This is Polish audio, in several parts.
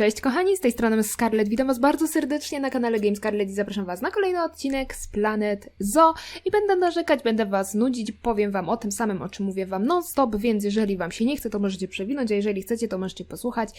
Cześć kochani, z tej strony Scarlett. Witam Was bardzo serdecznie na kanale Game Scarlett i zapraszam Was na kolejny odcinek z Planet Zoo. I będę narzekać, będę Was nudzić, powiem Wam o tym samym, o czym mówię Wam non-stop, więc jeżeli Wam się nie chce, to możecie przewinąć, a jeżeli chcecie, to możecie posłuchać.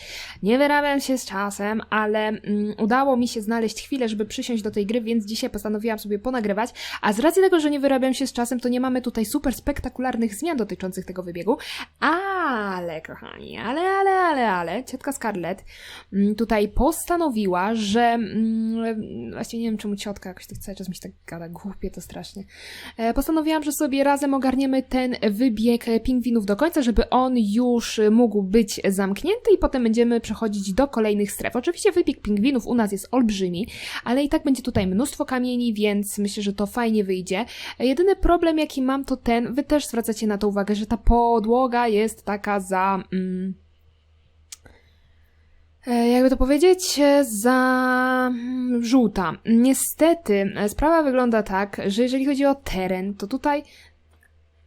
Nie wyrabiam się z czasem, ale mm, udało mi się znaleźć chwilę, żeby przysiąść do tej gry, więc dzisiaj postanowiłam sobie ponagrywać. A z racji tego, że nie wyrabiam się z czasem, to nie mamy tutaj super spektakularnych zmian dotyczących tego wybiegu. Ale, kochani, ale, ale, ale, ale, ciotka Scarlett mm, tutaj postanowiła, że mm, właściwie nie wiem czemu ciotka jakoś tak cały czas mi się tak gada, głupie to strasznie. E, postanowiłam, że sobie razem ogarniemy ten wybieg pingwinów do końca, żeby on już mógł być zamknięty i potem będziemy przechodzić do kolejnych stref. Oczywiście wybieg pingwinów u nas jest olbrzymi, ale i tak będzie tutaj mnóstwo kamieni, więc myślę, że to fajnie wyjdzie. E, Jedyny problem jaki mam to ten, wy też zwracacie na to uwagę, że ta podłoga jest taka za... Mm, jakby to powiedzieć, e, za mm, żółta. Niestety, e, sprawa wygląda tak, że jeżeli chodzi o teren, to tutaj.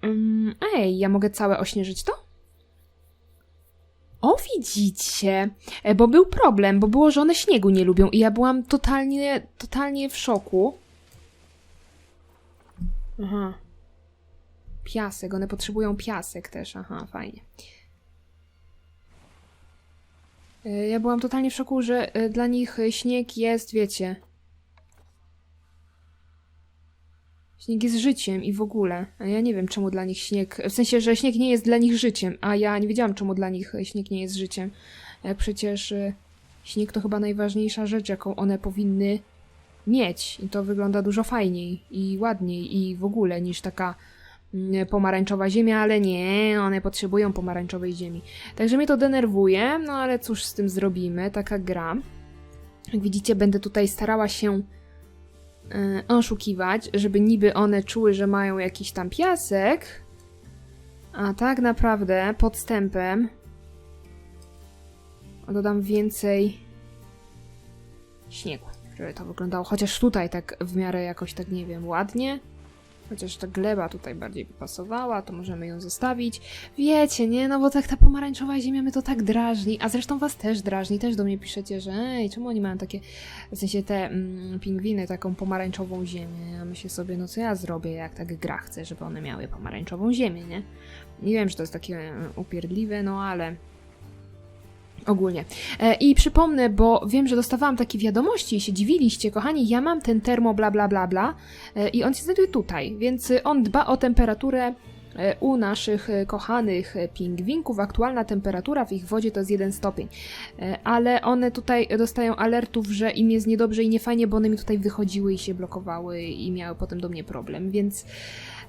Mm, Ej, ja mogę całe ośnieżyć to? O, widzicie, E, bo był problem, bo było, że one śniegu nie lubią i ja byłam totalnie, totalnie w szoku. Aha. Piasek, one potrzebują piasek też, aha, fajnie. E, Ja byłam totalnie w szoku, że e, dla nich e, śnieg jest, wiecie. Śnieg jest życiem i w ogóle. A ja nie wiem, czemu dla nich śnieg. W sensie, że śnieg nie jest dla nich życiem, a ja nie wiedziałam, czemu dla nich e, śnieg nie jest życiem. Jak przecież e, śnieg to chyba najważniejsza rzecz, jaką one powinny mieć. I to wygląda dużo fajniej i ładniej i w ogóle niż taka pomarańczowa ziemia, ale nie, one potrzebują pomarańczowej ziemi. Także mnie to denerwuje, no ale cóż z tym zrobimy, taka gra. Jak widzicie, będę tutaj starała się e, oszukiwać, żeby niby one czuły, że mają jakiś tam piasek, a tak naprawdę podstępem dodam więcej śniegu, żeby to wyglądało. Chociaż tutaj tak w miarę jakoś tak, nie wiem, ładnie. Chociaż ta gleba tutaj bardziej by pasowała, to możemy ją zostawić. Wiecie, nie? No bo tak ta pomarańczowa ziemia mnie to tak drażni, a zresztą was też drażni. Też do mnie piszecie, że ej, czemu oni mają takie, w sensie te mm, pingwiny, taką pomarańczową ziemię. Ja myślę sobie, no co ja zrobię, jak tak gra chcę, żeby one miały pomarańczową ziemię, nie? Nie wiem, czy to jest takie mm, upierdliwe, no ale ogólnie. E, I przypomnę, bo wiem, że dostawałam takie wiadomości i się dziwiliście, kochani, ja mam ten termo bla bla bla bla e, i on się znajduje tutaj, więc on dba o temperaturę e, u naszych kochanych pingwinków. Aktualna temperatura w ich wodzie to jest 1 stopień, ale one tutaj dostają alertów, że im jest niedobrze i niefajnie, bo one mi tutaj wychodziły i się blokowały i miały potem do mnie problem, więc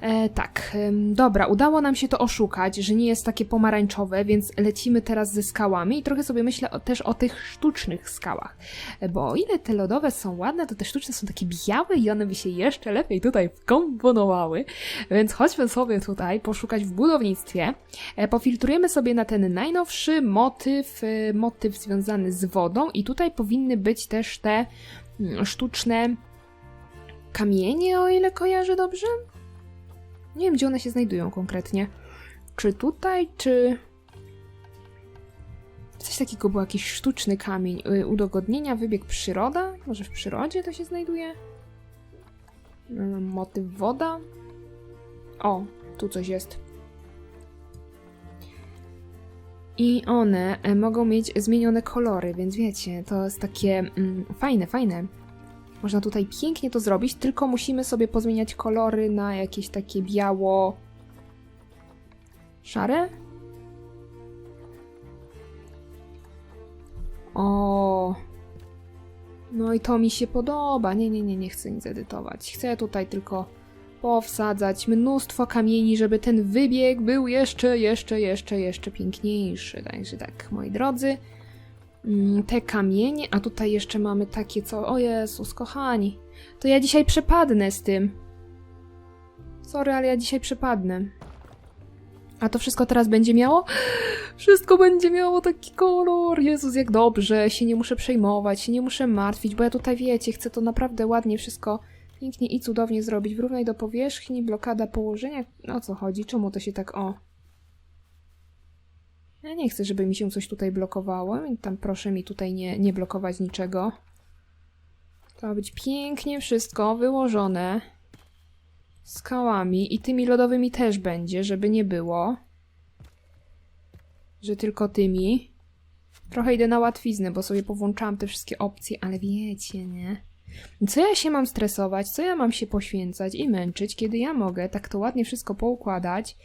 E, tak, dobra, udało nam się to oszukać, że nie jest takie pomarańczowe, więc lecimy teraz ze skałami i trochę sobie myślę o, też o tych sztucznych skałach. E, Bo o ile te lodowe są ładne, to te sztuczne są takie białe i one by się jeszcze lepiej tutaj wkomponowały. Więc chodźmy sobie tutaj poszukać w budownictwie. E, Pofiltrujemy sobie na ten najnowszy motyw, e, motyw związany z wodą i tutaj powinny być też te mm, sztuczne kamienie, o ile kojarzę dobrze. Nie wiem, gdzie one się znajdują konkretnie. Czy tutaj, czy. Coś takiego był jakiś sztuczny kamień. Y, Udogodnienia, wybieg przyroda? Może w przyrodzie to się znajduje? Y, Motyw woda? O, tu coś jest. I one e, mogą mieć zmienione kolory, więc wiecie, to jest takie mm, fajne, fajne. Można tutaj pięknie to zrobić, tylko musimy sobie pozmieniać kolory na jakieś takie biało. szare? O. No i to mi się podoba. Nie, nie, nie, nie chcę nic edytować. Chcę tutaj tylko powsadzać mnóstwo kamieni, żeby ten wybieg był jeszcze, jeszcze, jeszcze, jeszcze piękniejszy. Także tak, moi drodzy. Mm, te kamienie, a tutaj jeszcze mamy takie co. O Jezus, kochani. To ja dzisiaj przepadnę z tym. Sorry, ale ja dzisiaj przepadnę. A to wszystko teraz będzie miało? Wszystko będzie miało taki kolor. Jezus, jak dobrze. Się nie muszę przejmować, się nie muszę martwić, bo ja tutaj wiecie, chcę to naprawdę ładnie wszystko pięknie i cudownie zrobić. Wyrównaj do powierzchni, blokada położenia. O co chodzi? Czemu to się tak o? Ja nie chcę, żeby mi się coś tutaj blokowało. więc Tam proszę mi tutaj nie, nie blokować niczego. To ma być pięknie wszystko wyłożone skałami i tymi lodowymi też będzie, żeby nie było, że tylko tymi. Trochę idę na łatwiznę, bo sobie powłączałam te wszystkie opcje, ale wiecie, nie? Co ja się mam stresować, co ja mam się poświęcać i męczyć, kiedy ja mogę tak to ładnie wszystko poukładać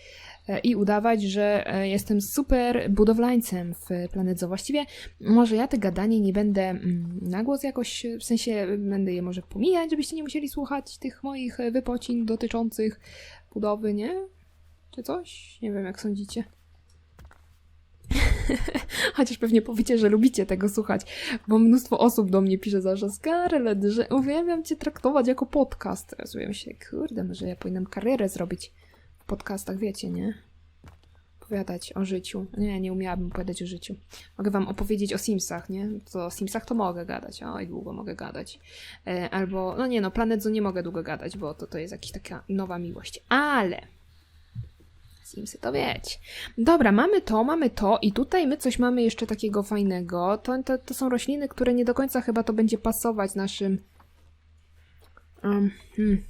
i udawać, że e, jestem super budowlańcem w Planet Zoo. Właściwie może ja te gadanie nie będę mm, na głos jakoś, w sensie będę je może pomijać, żebyście nie musieli słuchać tych moich e, wypocin dotyczących budowy, nie? Czy coś? Nie wiem, jak sądzicie. Chociaż pewnie powiecie, że lubicie tego słuchać, bo mnóstwo osób do mnie pisze zawsze Scarlett, że uwielbiam cię traktować jako podcast. Mówię się, kurde, może ja powinnam karierę zrobić podcastach, wiecie, nie? Opowiadać o życiu. Nie, nie umiałabym opowiadać o życiu. Mogę wam opowiedzieć o Simsach, nie? To o Simsach to mogę gadać, oj, długo mogę gadać. E, albo, no nie no, Planet Zoo nie mogę długo gadać, bo to, to jest jakaś taka nowa miłość. Ale... Simsy to wiecie. Dobra, mamy to, mamy to i tutaj my coś mamy jeszcze takiego fajnego. To, to, to są rośliny, które nie do końca chyba to będzie pasować naszym um, hmm,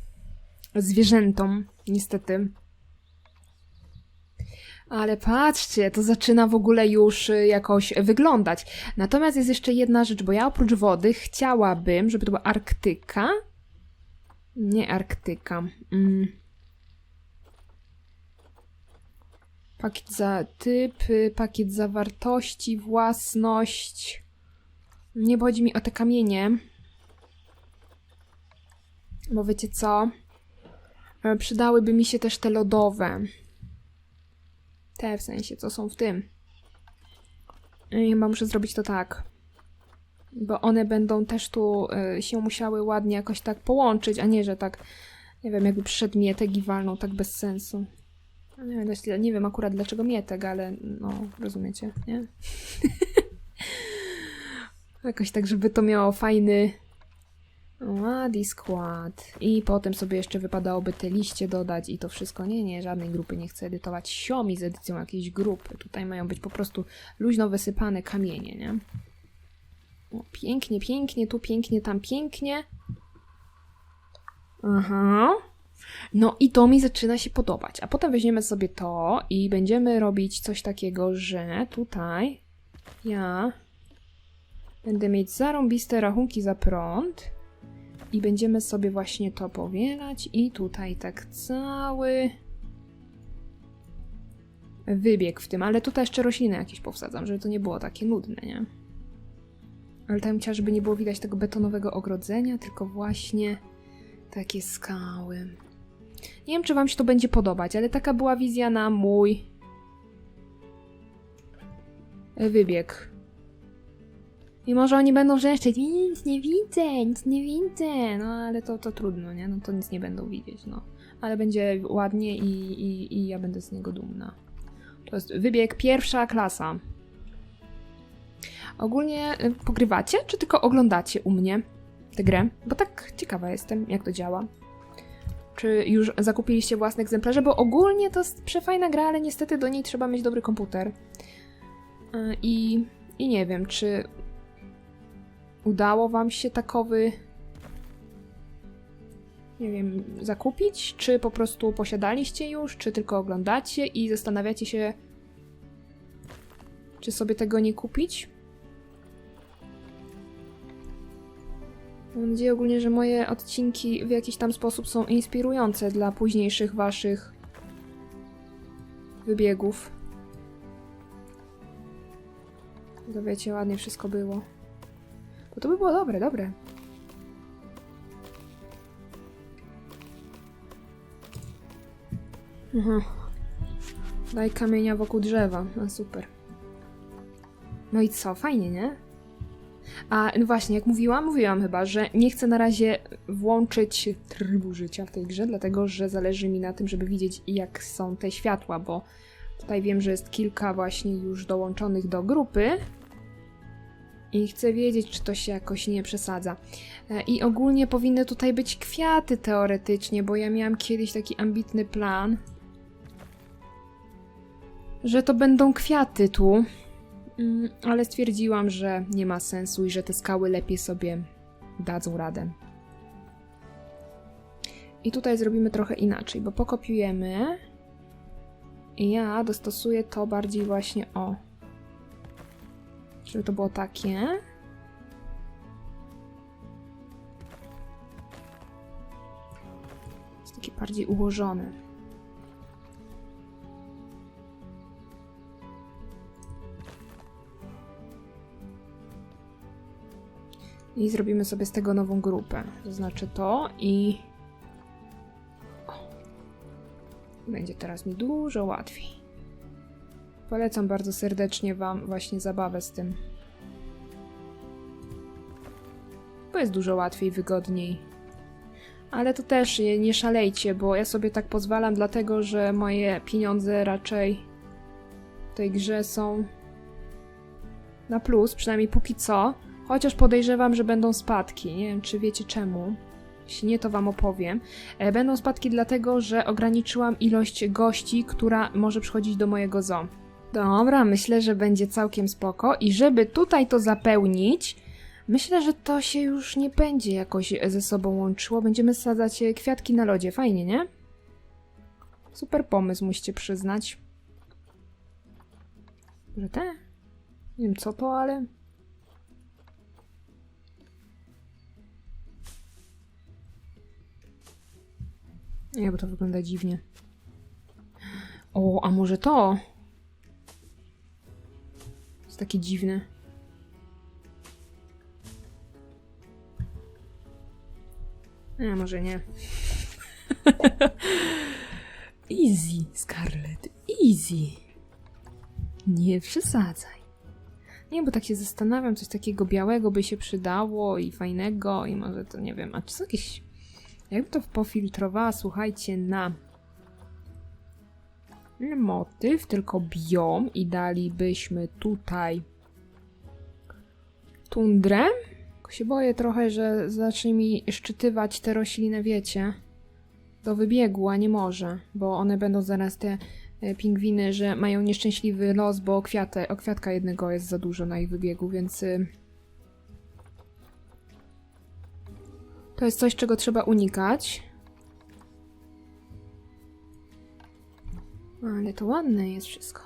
zwierzętom, niestety. Ale patrzcie, to zaczyna w ogóle już y, jakoś wyglądać. Natomiast jest jeszcze jedna rzecz, bo ja oprócz wody chciałabym, żeby to była Arktyka. Nie Arktyka. Mm. Pakiet za typ, pakiet zawartości, własność. Nie chodzi mi o te kamienie. Bo wiecie co? E, Przydałyby mi się też te lodowe. Te w sensie, co są w tym. I chyba muszę zrobić to tak. Bo one będą też tu y, się musiały ładnie jakoś tak połączyć, a nie, że tak, nie wiem, jakby przyszedł mietek i walnął tak bez sensu. Nie wiem, nie wiem akurat dlaczego mietek, ale no, rozumiecie, nie? Jakoś tak, żeby to miało fajny ładny skład. I potem sobie jeszcze wypadałoby te liście dodać i to wszystko. Nie, nie, żadnej grupy nie chcę edytować. Siomi z edycją jakiejś grupy. Tutaj mają być po prostu luźno wysypane kamienie, nie? O, pięknie, pięknie, tu pięknie, tam pięknie. Aha. No i to mi zaczyna się podobać. A potem weźmiemy sobie to i będziemy robić coś takiego, że tutaj ja będę mieć zarąbiste rachunki za prąd i będziemy sobie właśnie to powielać i tutaj tak cały wybieg w tym, ale tutaj jeszcze rośliny jakieś powsadzam, żeby to nie było takie nudne, nie? Ale tam chciała, żeby nie było widać tego betonowego ogrodzenia, tylko właśnie takie skały. Nie wiem, czy wam się to będzie podobać, ale taka była wizja na mój wybieg. I może oni będą wrzeszczeć, nic nie widzę, nic nie widzę, no ale to, to trudno, nie? No to nic nie będą widzieć, no. Ale będzie ładnie i, i, i ja będę z niego dumna. To jest wybieg pierwsza klasa. Ogólnie y, pogrywacie, czy tylko oglądacie u mnie tę grę? Bo tak ciekawa jestem, jak to działa. Czy już zakupiliście własne egzemplarze? Bo ogólnie to jest przefajna gra, ale niestety do niej trzeba mieć dobry komputer. Y, I, i nie wiem, czy udało wam się takowy nie wiem, zakupić, czy po prostu posiadaliście już, czy tylko oglądacie i zastanawiacie się, czy sobie tego nie kupić? Mam nadzieję ogólnie, że moje odcinki w jakiś tam sposób są inspirujące dla późniejszych waszych wybiegów. To wiecie, ładnie wszystko było. Bo to by było dobre, dobre. Aha. Daj kamienia wokół drzewa. No super. No i co? Fajnie, nie? A no właśnie, jak mówiłam, mówiłam chyba, że nie chcę na razie włączyć trybu życia w tej grze, dlatego że zależy mi na tym, żeby widzieć jak są te światła, bo tutaj wiem, że jest kilka właśnie już dołączonych do grupy i chcę wiedzieć, czy to się jakoś nie przesadza. E, I ogólnie powinny tutaj być kwiaty teoretycznie, bo ja miałam kiedyś taki ambitny plan. że to będą kwiaty tu. Mm, Ale stwierdziłam, że nie ma sensu i że te skały lepiej sobie dadzą radę. I tutaj zrobimy trochę inaczej, bo pokopiujemy i ja dostosuję to bardziej właśnie o. Żeby to było takie. Jest takie bardziej ułożone. I zrobimy sobie z tego nową grupę. Zaznaczę to i. O. Będzie teraz mi dużo łatwiej. Polecam bardzo serdecznie Wam właśnie zabawę z tym. Bo jest dużo łatwiej, wygodniej. Ale to też nie szalejcie, bo ja sobie tak pozwalam, dlatego że moje pieniądze raczej w tej grze są na plus, przynajmniej póki co. Chociaż podejrzewam, że będą spadki. Nie wiem, czy wiecie czemu. Jeśli nie, to wam opowiem. E, Będą spadki dlatego, że ograniczyłam ilość gości, która może przychodzić do mojego zoo. Dobra, myślę, że będzie całkiem spoko. I żeby tutaj to zapełnić, myślę, że to się już nie będzie jakoś ze sobą łączyło. Będziemy sadzać e, kwiatki na lodzie. Fajnie, nie? Super pomysł, musicie przyznać. Że te? Nie wiem co to, ale... Nie, bo to wygląda dziwnie. O, a może to? Takie dziwne. Nie, może nie. easy, Scarlett, easy. Nie przesadzaj. Nie, bo tak się zastanawiam, coś takiego białego by się przydało i fajnego i może to, nie wiem, a czy są jakieś jakby to pofiltrowała, słuchajcie, na motyw, tylko biom i dalibyśmy tutaj tundrę. Tylko się boję trochę, że zacznie mi szczytywać te rośliny, wiecie, do wybiegu, a nie może, bo one będą zaraz te e, pingwiny, że mają nieszczęśliwy los, bo kwiatę, o kwiatka jednego jest za dużo na ich wybiegu, więc... y, To jest coś, czego trzeba unikać. Ale to ładne jest wszystko.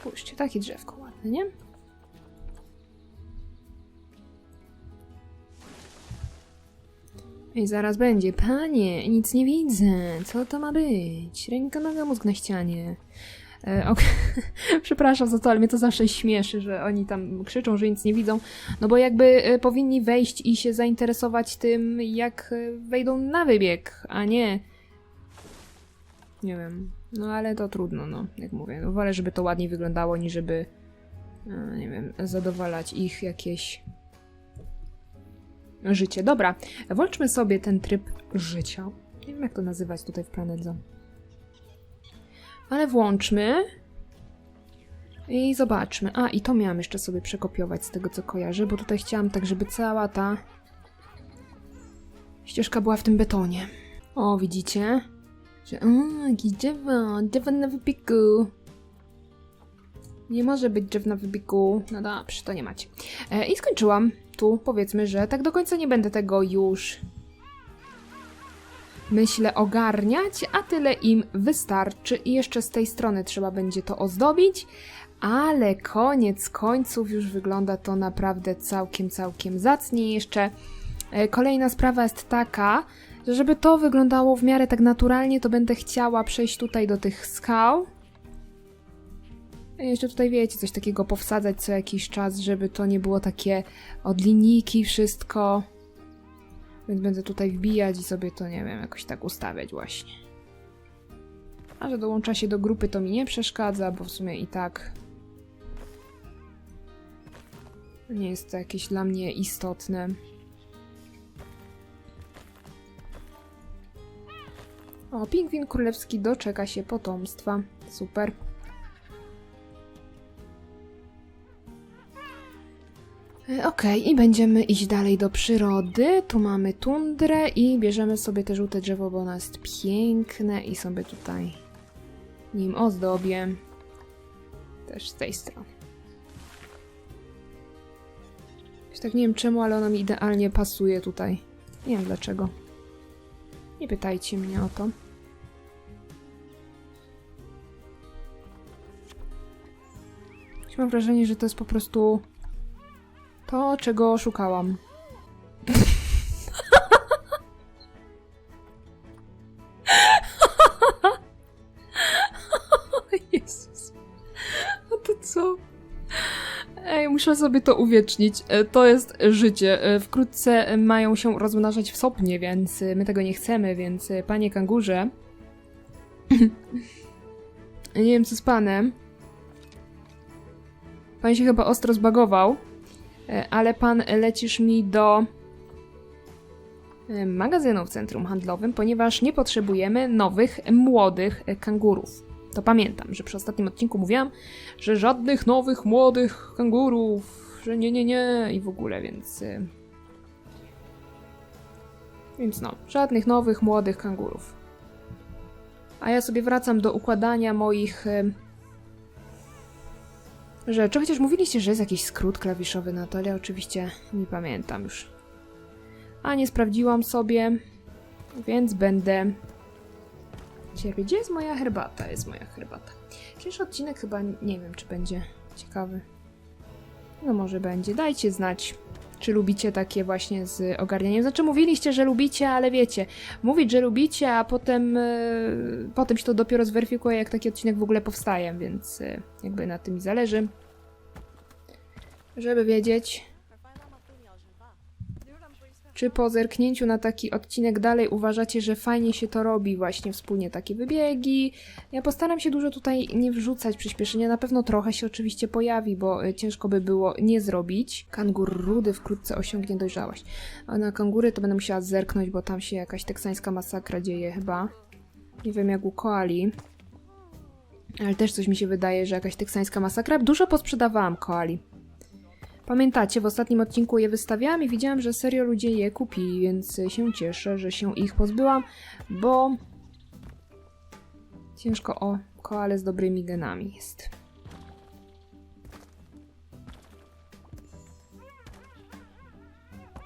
Spójrzcie, takie drzewko ładne, nie? I zaraz będzie. Panie, nic nie widzę. Co to ma być? Ręka, noga, mózg na ścianie. E, ok. Przepraszam za to, ale mnie to zawsze śmieszy, że oni tam krzyczą, że nic nie widzą. No bo jakby e, powinni wejść i się zainteresować tym, jak e, wejdą na wybieg, a nie. Nie wiem. No ale to trudno, no, jak mówię. No, wolę, żeby to ładniej wyglądało, niż żeby, e, nie wiem, zadowalać ich jakieś życie. Dobra, włączmy sobie ten tryb życia. Nie wiem, jak to nazywać tutaj w Planet. Ale włączmy. I zobaczmy. A, i to miałam jeszcze sobie przekopiować z tego, co kojarzę, bo tutaj chciałam tak, żeby cała ta ścieżka była w tym betonie. O, widzicie? Że, o, drzewo, drzewo na wypiku. Nie może być drzew na wybiegu. No dobrze, to nie macie. E, I skończyłam. Tu powiedzmy, że tak do końca nie będę tego już myślę ogarniać, a tyle im wystarczy. I jeszcze z tej strony trzeba będzie to ozdobić, ale koniec końców już wygląda to naprawdę całkiem, całkiem zacnie. Jeszcze e, kolejna sprawa jest taka, żeby to wyglądało w miarę tak naturalnie, to będę chciała przejść tutaj do tych skał. I jeszcze tutaj wiecie, coś takiego powsadzać co jakiś czas, żeby to nie było takie od linijki wszystko. Więc będę tutaj wbijać i sobie to, nie wiem, jakoś tak ustawiać właśnie. A że dołącza się do grupy, to mi nie przeszkadza, bo w sumie i tak nie jest to jakieś dla mnie istotne. O, pingwin królewski doczeka się potomstwa. Super. E, Okej, i będziemy iść dalej do przyrody. Tu mamy tundrę i bierzemy sobie te żółte drzewo, bo ono jest piękne i sobie tutaj nim ozdobię. Też z tej strony. Już tak nie wiem czemu, ale ona mi idealnie pasuje tutaj. Nie wiem dlaczego. Nie pytajcie mnie o to. Mam wrażenie, że to jest po prostu to, czego szukałam. Jezus. A to co? Ej, muszę sobie to uwiecznić. E, To jest życie. E, Wkrótce mają się rozmnażać w sopnie, więc e, my tego nie chcemy, więc panie kangurze. nie wiem co z panem. Pan się chyba ostro zbagował, e, ale pan lecisz mi do e, magazynu w centrum handlowym, ponieważ nie potrzebujemy nowych, młodych e, kangurów. To pamiętam, że przy ostatnim odcinku mówiłam, że żadnych nowych, młodych kangurów, że nie, nie, nie i w ogóle, więc... Więc no, żadnych nowych, młodych kangurów. A ja sobie wracam do układania moich rzeczy, chociaż mówiliście, że jest jakiś skrót klawiszowy na to, ale oczywiście nie pamiętam już. A nie sprawdziłam sobie, więc będę Ciebie. Gdzie jest moja herbata? Jest moja herbata. Dzisiejszy odcinek chyba nie wiem, czy będzie ciekawy. No może będzie. Dajcie znać, czy lubicie takie właśnie z ogarnianiem. Znaczy mówiliście, że lubicie, ale wiecie, mówić, że lubicie, a potem, yy, potem się to dopiero zweryfikuje, jak taki odcinek w ogóle powstaje, więc yy, jakby na tym mi zależy. Żeby wiedzieć, czy po zerknięciu na taki odcinek dalej uważacie, że fajnie się to robi, właśnie wspólnie takie wybiegi? Ja postaram się dużo tutaj nie wrzucać przyspieszenia, na pewno trochę się oczywiście pojawi, bo y, ciężko by było nie zrobić. Kangur rudy wkrótce osiągnie dojrzałość. A na kangury to będę musiała zerknąć, bo tam się jakaś teksańska masakra dzieje chyba. Nie wiem jak u koali. Ale też coś mi się wydaje, że jakaś teksańska masakra. Dużo posprzedawałam koali. Pamiętacie, w ostatnim odcinku je wystawiałam i widziałam, że serio ludzie je kupili, więc się cieszę, że się ich pozbyłam, bo ciężko o koale z dobrymi genami jest.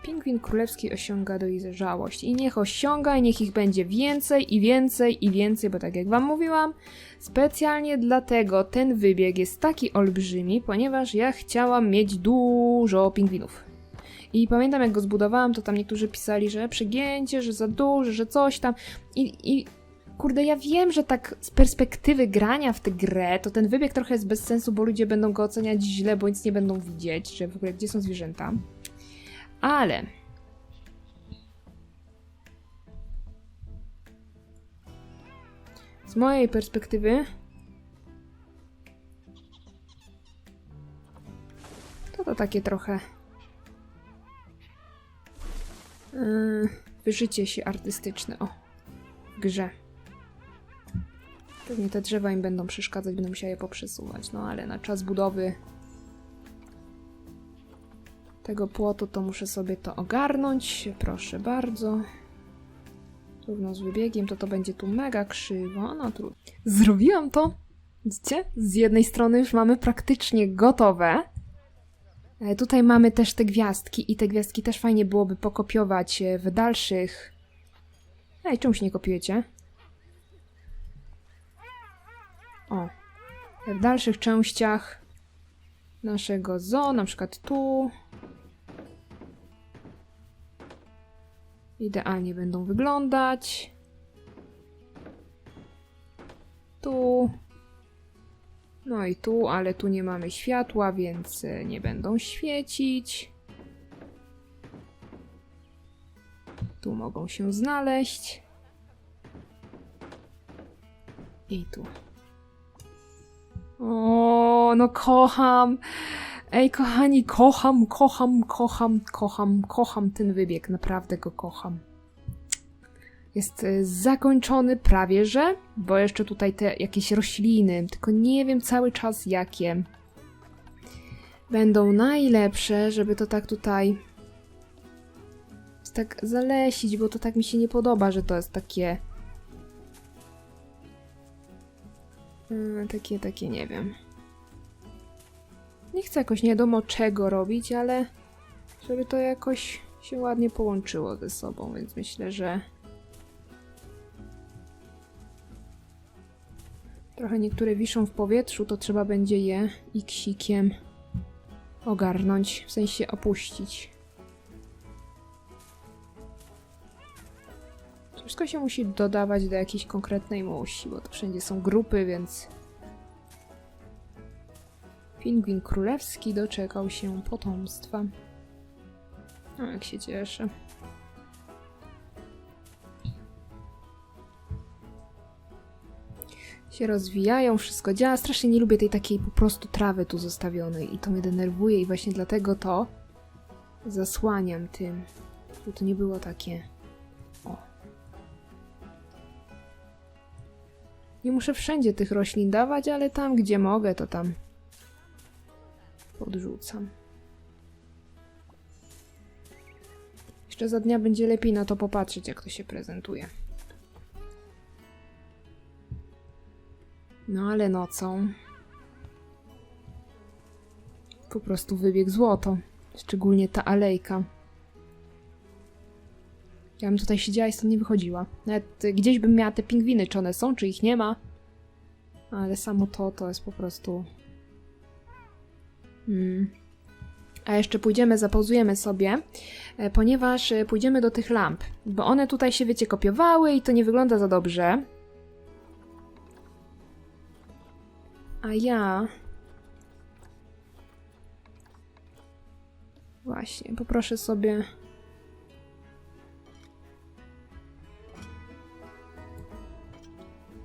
Pingwin królewski osiąga dojrzałość i niech osiąga i niech ich będzie więcej i więcej i więcej, bo tak jak wam mówiłam, Specjalnie dlatego ten wybieg jest taki olbrzymi, ponieważ ja chciałam mieć dużo pingwinów. I pamiętam jak go zbudowałam, to tam niektórzy pisali, że przegięcie, że za duży, że coś tam. I, I kurde, ja wiem, że tak z perspektywy grania w tę grę, to ten wybieg trochę jest bez sensu, bo ludzie będą go oceniać źle, bo nic nie będą widzieć, że w ogóle gdzie są zwierzęta. Ale Z mojej perspektywy to to takie trochę yy, wyżycie się artystyczne o w grze. Pewnie te drzewa im będą przeszkadzać, będę musiała je poprzesuwać, no ale na czas budowy tego płotu to muszę sobie to ogarnąć. Proszę bardzo równo z wybiegiem, to to będzie tu mega krzywo. No trudno. Zrobiłam to. Widzicie? Z jednej strony już mamy praktycznie gotowe. E, Tutaj mamy też te gwiazdki i te gwiazdki też fajnie byłoby pokopiować e, w dalszych... Ej, czemu się nie kopiujecie? O. W dalszych częściach naszego zoo, na przykład tu. Idealnie będą wyglądać. Tu. No i tu, ale tu nie mamy światła, więc e, nie będą świecić. Tu mogą się znaleźć. I tu. O, no kocham. Ej, kochani, kocham, kocham, kocham, kocham, kocham ten wybieg. Naprawdę go kocham. Jest y, zakończony prawie, że, bo jeszcze tutaj te jakieś rośliny, tylko nie wiem cały czas jakie. Będą najlepsze, żeby to tak tutaj tak zalesić, bo to tak mi się nie podoba, że to jest takie y, takie, takie, nie wiem. Nie chcę jakoś nie wiadomo czego robić, ale żeby to jakoś się ładnie połączyło ze sobą, więc myślę, że trochę niektóre wiszą w powietrzu, to trzeba będzie je iksikiem ogarnąć, w sensie opuścić. Wszystko się musi dodawać do jakiejś konkretnej musi, bo to wszędzie są grupy, więc Pingwin królewski doczekał się potomstwa. O, jak się cieszę. Się rozwijają, wszystko działa. Strasznie nie lubię tej takiej po prostu trawy tu zostawionej i to mnie denerwuje i właśnie dlatego to zasłaniam tym, żeby to nie było takie... O. Nie muszę wszędzie tych roślin dawać, ale tam gdzie mogę, to tam podrzucam. Jeszcze za dnia będzie lepiej na to popatrzeć, jak to się prezentuje. No ale nocą po prostu wybieg złoto. Szczególnie ta alejka. Ja bym tutaj siedziała i stąd nie wychodziła. Nawet gdzieś bym miała te pingwiny, czy one są, czy ich nie ma. Ale samo to, to jest po prostu... Mm. A jeszcze pójdziemy, zapauzujemy sobie, e, ponieważ e, pójdziemy do tych lamp, bo one tutaj się, wiecie, kopiowały i to nie wygląda za dobrze. A ja... Właśnie, poproszę sobie...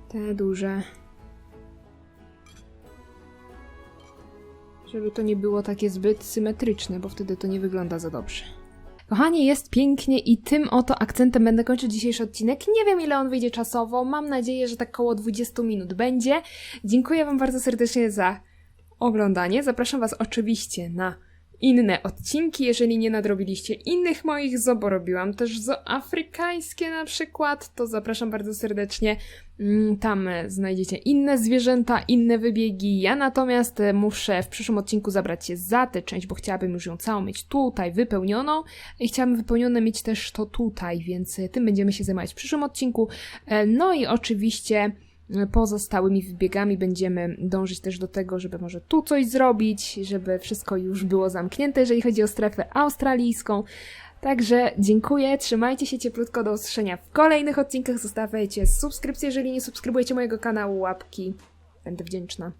Te duże. Żeby to nie było takie zbyt symetryczne, bo wtedy to nie wygląda za dobrze. Kochanie, jest pięknie i tym oto akcentem będę kończyć dzisiejszy odcinek. Nie wiem ile on wyjdzie czasowo, mam nadzieję, że tak koło 20 minut będzie. Dziękuję Wam bardzo serdecznie za oglądanie. Zapraszam Was oczywiście na inne odcinki, jeżeli nie nadrobiliście innych moich zo, bo robiłam też zo afrykańskie na przykład, to zapraszam bardzo serdecznie. Mm, Tam e, znajdziecie inne zwierzęta, inne wybiegi. Ja natomiast e, muszę w przyszłym odcinku zabrać się za tę część, bo chciałabym już ją całą mieć tutaj wypełnioną i chciałabym wypełnione mieć też to tutaj, więc e, tym będziemy się zajmować w przyszłym odcinku. No i oczywiście pozostałymi wybiegami będziemy dążyć też do tego, żeby może tu coś zrobić, żeby wszystko już było zamknięte, jeżeli chodzi o strefę australijską. Także dziękuję, trzymajcie się cieplutko, do usłyszenia w kolejnych odcinkach, zostawiajcie subskrypcję, jeżeli nie subskrybujecie mojego kanału, łapki, będę wdzięczna.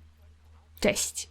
Cześć!